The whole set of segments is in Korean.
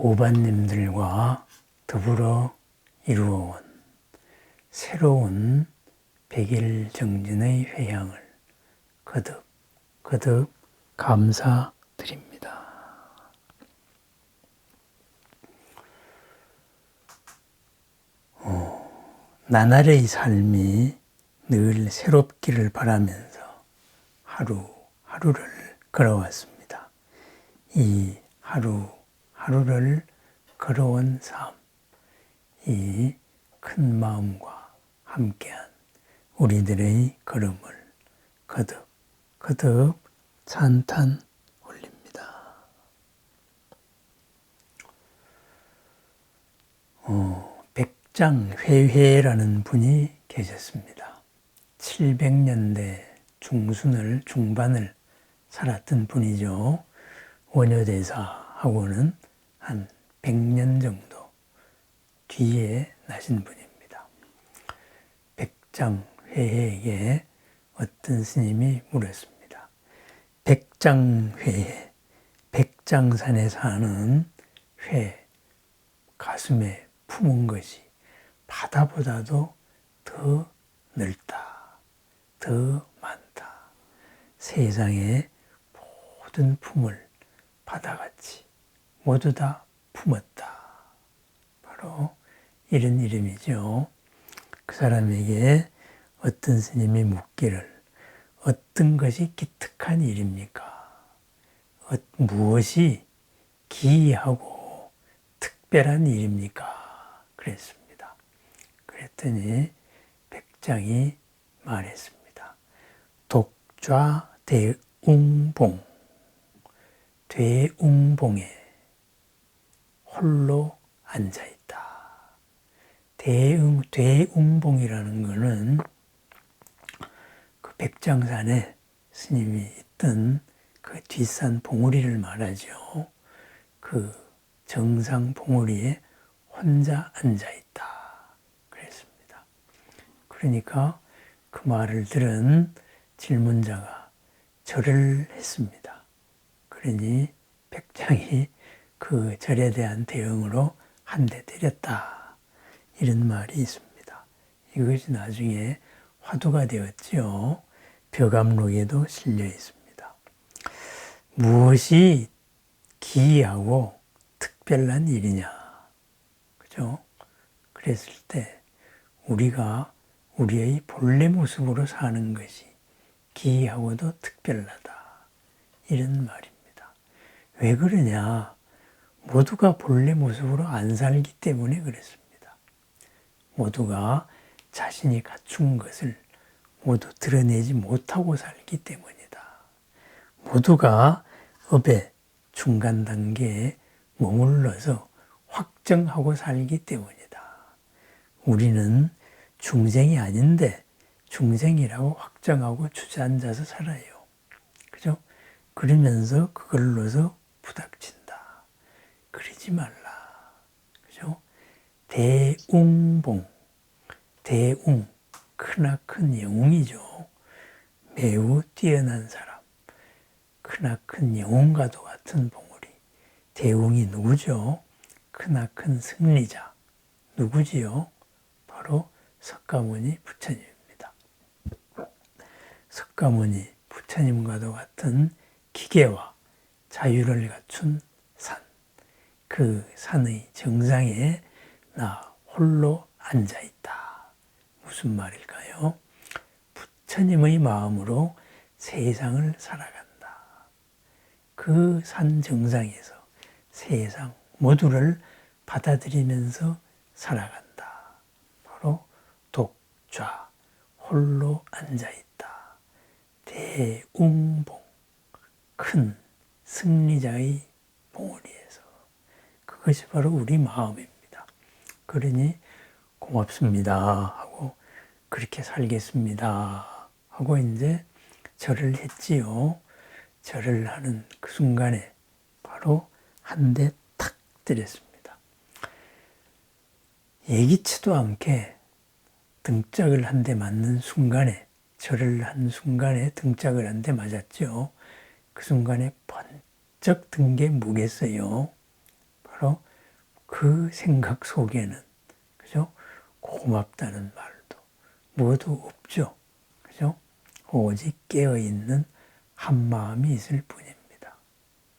오반님들과 더불어 이루어온 새로운 백일 정진의 회향을 거듭 거듭 감사드립니다. 어, 나날의 삶이 늘 새롭기를 바라면서 하루 하루를 걸어왔습니다. 이 하루 하루를 걸어온 삶, 이 큰 마음과 함께한 우리들의 걸음을 거듭 거듭 찬탄 올립니다. 어, 백장회회라는 분이 계셨습니다. 700년대 중순을 중반을 살았던 분이죠. 원효대사하고는 한 100년 정도 뒤에 나신 분입니다. 백장회에게 어떤 스님이 물었습니다. 백장회에 백장산에 사는 회 가슴에 품은 것이 바다보다도 더 넓다, 더 많다. 세상의 모든 품을 바다같이 모두 다 품었다. 바로 이런 이름이죠. 그 사람에게 어떤 스님이 묻기를 어떤 것이 기특한 일입니까? 어, 무엇이 기이하고 특별한 일입니까? 그랬습니다. 그랬더니 백장이 말했습니다. 독좌 대웅봉 대웅봉에 홀로 앉아 있다. 대웅 대웅봉이라는 것은 그 백장산에 스님이 있던 그 뒷산 봉우리를 말하죠. 그 정상 봉우리에 혼자 앉아 있다. 그랬습니다. 그러니까 그 말을 들은 질문자가 절을 했습니다. 그러니 백장이 그 절에 대한 대응으로 한 대 때렸다. 이런 말이 있습니다. 이것이 나중에 화두가 되었지요. 벼감록에도 실려 있습니다. 무엇이 기이하고 특별한 일이냐. 그죠? 그랬을 때 우리가 우리의 본래 모습으로 사는 것이 기이하고도 특별하다. 이런 말입니다. 왜 그러냐? 모두가 본래 모습으로 안 살기 때문에 그랬습니다. 모두가 자신이 갖춘 것을 모두 드러내지 못하고 살기 때문이다. 모두가 업의 중간 단계에 머물러서 확정하고 살기 때문이다. 우리는 중생이 아닌데 중생이라고 확정하고 주저앉아서 살아요. 그죠? 그러면서 그걸로서 부닥친다. 그러지 말라. 그죠? 대웅봉. 대웅. 크나큰 영웅이죠. 매우 뛰어난 사람. 크나큰 영웅과도 같은 봉우리. 대웅이 누구죠? 크나큰 승리자. 누구지요? 바로 석가모니 부처님입니다. 석가모니 부처님과도 같은 기계와 자유를 갖춘 산. 그 산의 정상에 나 홀로 앉아 있다. 무슨 말일까요? 부처님의 마음으로 세상을 살아간다. 그 산 정상에서 세상 모두를 받아들이면서 살아간다. 바로 독좌, 홀로 앉아 있다. 대웅봉, 큰 승리자의 봉우리에서. 그것이 바로 우리 마음입니다. 그러니 고맙습니다 하고 그렇게 살겠습니다 하고 이제 절을 했지요. 절을 하는 그 순간에 바로 한 대 탁 때렸습니다. 예기치도 않게 등짝을 한 대 맞는 순간에 절을 한 순간에 등짝을 한 대 맞았죠. 그 순간에 번쩍 든 게 뭐겠어요? 바로 그 생각 속에는 그죠? 고맙다는 말도 모두 없죠. 그죠? 오직 깨어 있는 한 마음이 있을 뿐입니다.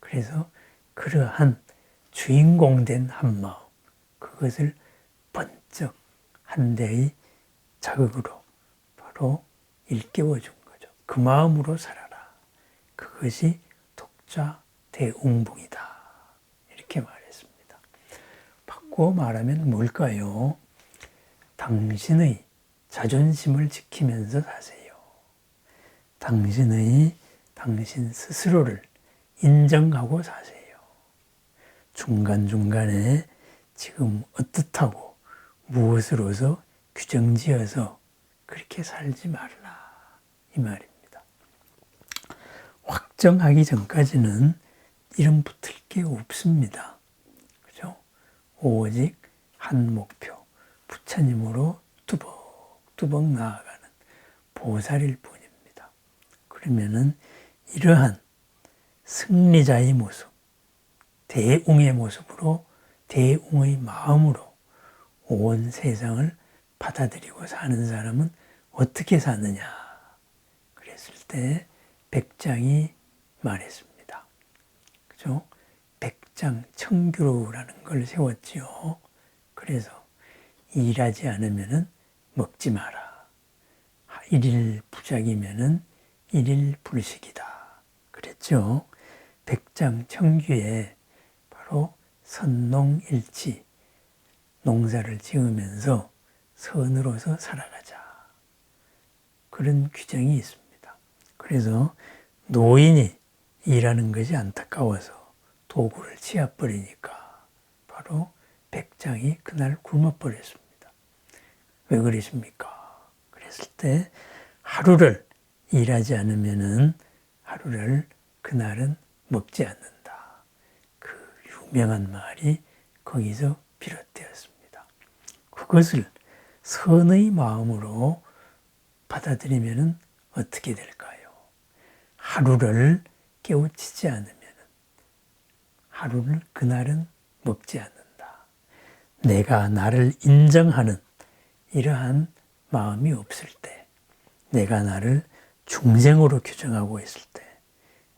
그래서 그러한 주인공 된 한 마음 그것을 번쩍 한 대의 자극으로 바로 일깨워 준 거죠. 그 마음으로 살아라. 그것이 독자 대웅봉이다. 이렇게 말했습니다. 바꿔 말하면 뭘까요? 당신의 자존심을 지키면서 사세요. 당신의 당신 스스로를 인정하고 사세요. 중간중간에 지금 어떻다고 무엇으로서 규정지어서 그렇게 살지 말라. 이 말입니다. 확정하기 전까지는 이름 붙을 게 없습니다. 오직 한 목표, 부처님으로 뚜벅뚜벅 나아가는 보살일 뿐입니다. 그러면은 이러한 승리자의 모습, 대웅의 모습으로 대웅의 마음으로 온 세상을 받아들이고 사는 사람은 어떻게 사느냐? 그랬을 때 백장이 말했습니다. 그죠? 백장 청규로라는 걸 세웠지요. 그래서 일하지 않으면은 먹지 마라. 일일 부작이면은 일일 불식이다. 그랬죠. 백장 청규에 바로 선농일치 농사를 지으면서 선으로서 살아가자. 그런 규정이 있습니다. 그래서 노인이 일하는 것이 안타까워서 도구를 치워버리니까 바로 백장이 그날 굶어버렸습니다. 왜 그러십니까? 그랬을 때 하루를 일하지 않으면은 하루를 그날은 먹지 않는다. 그 유명한 말이 거기서 비롯되었습니다. 그것을 선의 마음으로 받아들이면 어떻게 될까요? 하루를 깨우치지 않으면 하루를 그날은 먹지 않는다. 내가 나를 인정하는 이러한 마음이 없을 때, 내가 나를 중생으로 규정하고 있을 때,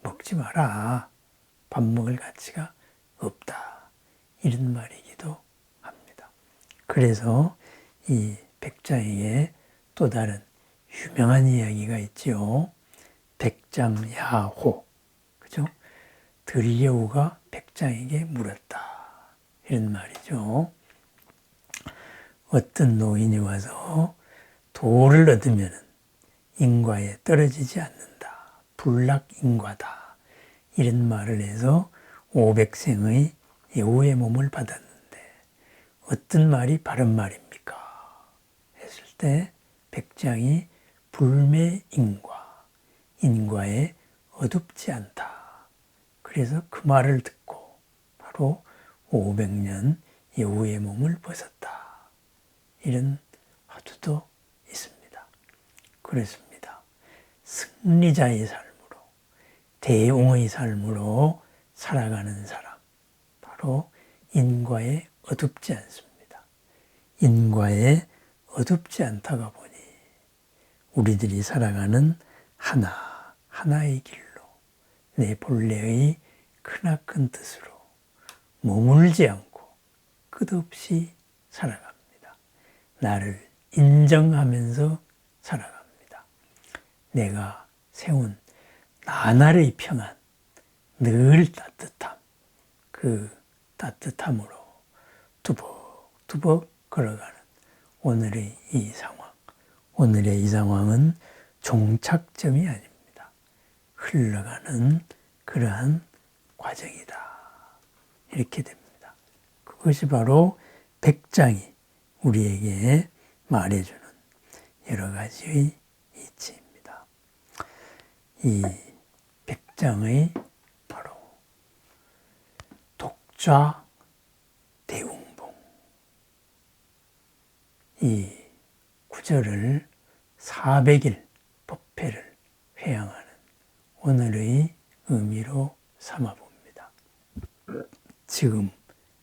먹지 마라. 밥 먹을 가치가 없다. 이런 말이기도 합니다. 그래서 이 백장에게 또 다른 유명한 이야기가 있지요. 백장야호. 그죠? 들여우가 백장에게 물었다. 이런 말이죠. 어떤 노인이 와서 도를 얻으면 인과에 떨어지지 않는다. 불락인과다. 이런 말을 해서 500생의 여우의 몸을 받았는데 어떤 말이 바른 말입니까? 했을 때 백장이 불매인과 인과에 어둡지 않다. 그래서 그 말을 듣고 바로 500년 여우의 몸을 벗었다. 이런 화두도 있습니다. 그렇습니다. 승리자의 삶으로, 대웅의 삶으로 살아가는 사람, 바로 인과에 어둡지 않습니다. 인과에 어둡지 않다가 보니 우리들이 살아가는 하나, 하나의 길로 내 본래의 크나큰 뜻으로 머물지 않고 끝없이 살아갑니다. 나를 인정하면서 살아갑니다. 내가 세운 나날의 평안, 늘 따뜻함, 그 따뜻함으로 두벅두벅 걸어가는 오늘의 이 상황. 오늘의 이 상황은 종착점이 아닙니다. 흘러가는 그러한 과정이다. 이렇게 됩니다. 그것이 바로 백장이 우리에게 말해주는 여러 가지의 이치입니다. 이 백장의 바로 독자 대웅봉 이 구절을 400일 법회를 회양하는 오늘의 의미로 삼아봅니다. 지금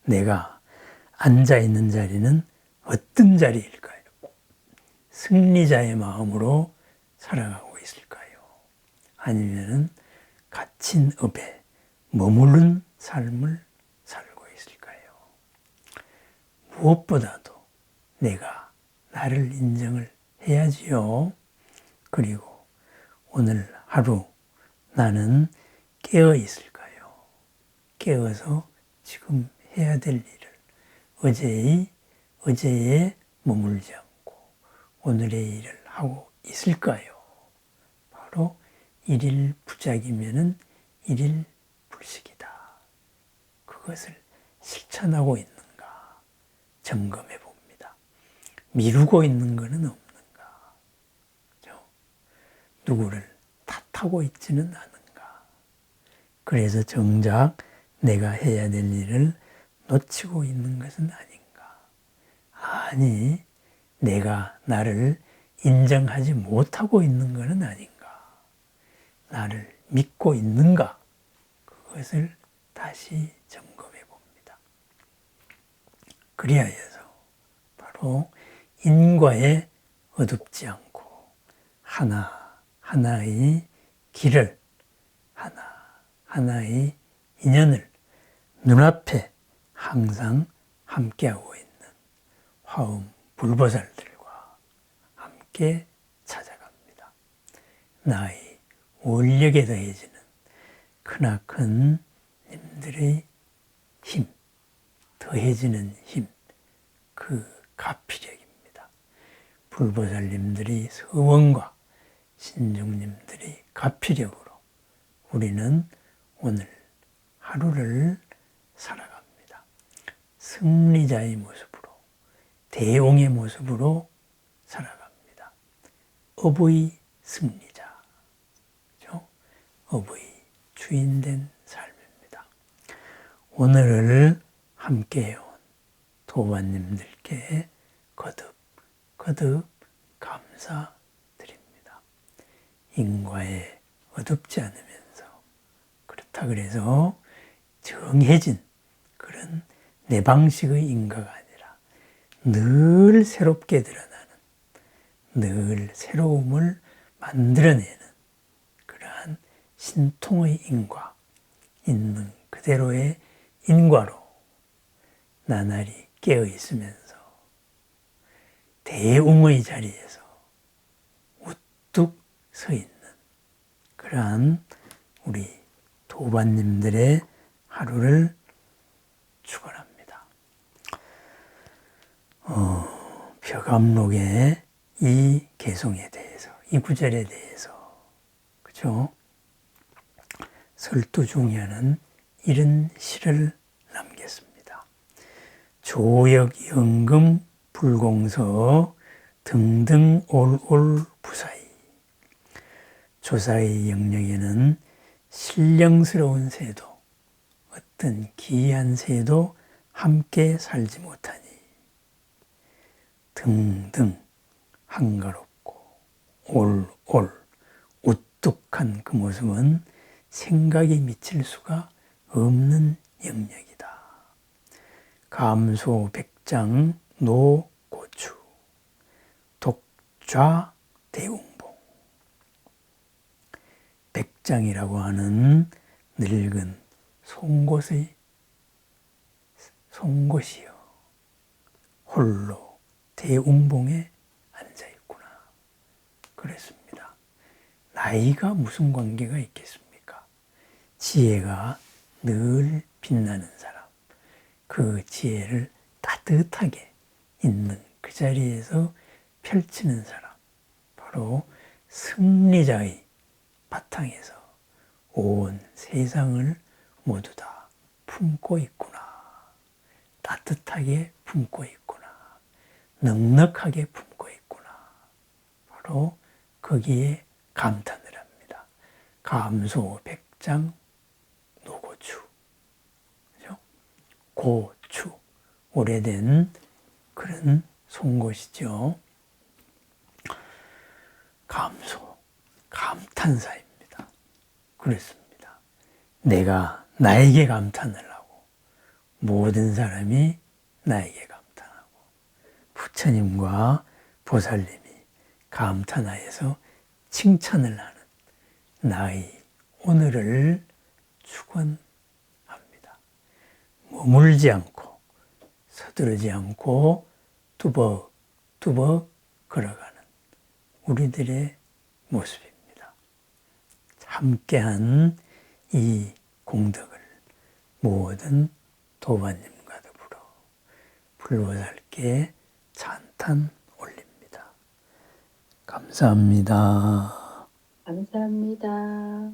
내가 앉아 있는 자리는 어떤 자리일까요? 승리자의 마음으로 살아가고 있을까요? 아니면은 갇힌 업에 머무른 삶을 살고 있을까요? 무엇보다도 내가 나를 인정을 해야지요. 그리고 오늘 하루 나는 깨어 있을까요? 깨어서 지금 해야 될 일을 어제의 어제에 머물지 않고 오늘의 일을 하고 있을까요? 바로 일일 부작이면은 일일 불식이다. 그것을 실천하고 있는가 점검해 봅니다. 미루고 있는 것은 없는가? 그죠? 누구를 탓하고 있지는 않은가? 그래서 정작 내가 해야 될 일을 놓치고 있는 것은 아닌가? 아니, 내가 나를 인정하지 못하고 있는 것은 아닌가? 나를 믿고 있는가? 그것을 다시 점검해 봅니다. 그리하여서 바로 인과에 어둡지 않고 하나 하나의 길을 하나 하나의 인연을 눈앞에 항상 함께하고 있는 화음 불보살들과 함께 찾아갑니다. 나의 원력에 더해지는 크나큰 님들의 힘, 더해지는 힘, 그 가피력입니다. 불보살님들이 서원과 신중님들이 가피력으로 우리는 오늘 하루를 살아갑니다. 승리자의 모습으로, 대용의 모습으로 살아갑니다. 업의 승리자, 그죠? 업의 주인된 삶입니다. 오늘을 함께 해온 도반님들께 거듭, 거듭 감사드립니다. 인과에 어둡지 않으면서 그렇다 그래서 정해진 그런 내 방식의 인가가 아니라 늘 새롭게 드러나는 늘 새로움을 만들어내는 그러한 신통의 인과 있는 그대로의 인과로 나날이 깨어 있으면서 대웅의 자리에서 우뚝 서 있는 그러한 우리 도반님들의 하루를 축원합니다. 어, 벼감록의 이 개성에 대해서, 이 구절에 대해서, 그죠? 설두중에는 이런 시를 남겼습니다. 조역, 연금, 불공서 등등 올올 부사이. 조사의 영역에는 신령스러운 새도 어떤 기이한 새도 함께 살지 못하니 등등 한가롭고 올올 우뚝한 그 모습은 생각이 미칠 수가 없는 영역이다. 감소 백장 노 고추 독좌 대웅봉 백장이라고 하는 늙은 송곳의 송곳이요 홀로 대웅봉에 앉아 있구나 그랬습니다. 나이가 무슨 관계가 있겠습니까? 지혜가 늘 빛나는 사람, 그 지혜를 따뜻하게 있는 그 자리에서 펼치는 사람, 바로 승리자의 바탕에서 온 세상을 모두 다 품고 있구나. 따뜻하게 품고 있구나. 넉넉하게 품고 있구나. 바로 거기에 감탄을 합니다. 감소 백장 노고추. 그죠? 고추. 오래된 그런 송곳이죠. 감소. 감탄사입니다. 그렇습니다. 내가 나에게 감탄을 하고 모든 사람이 나에게 감탄하고 부처님과 보살님이 감탄하여서 칭찬을 하는 나의 오늘을 축원합니다. 머물지 않고 서두르지 않고 뚜벅뚜벅 걸어가는 우리들의 모습입니다. 함께한 이 공덕을 모든 도반님과 더불어 불보살께 찬탄 올립니다. 감사합니다. 감사합니다.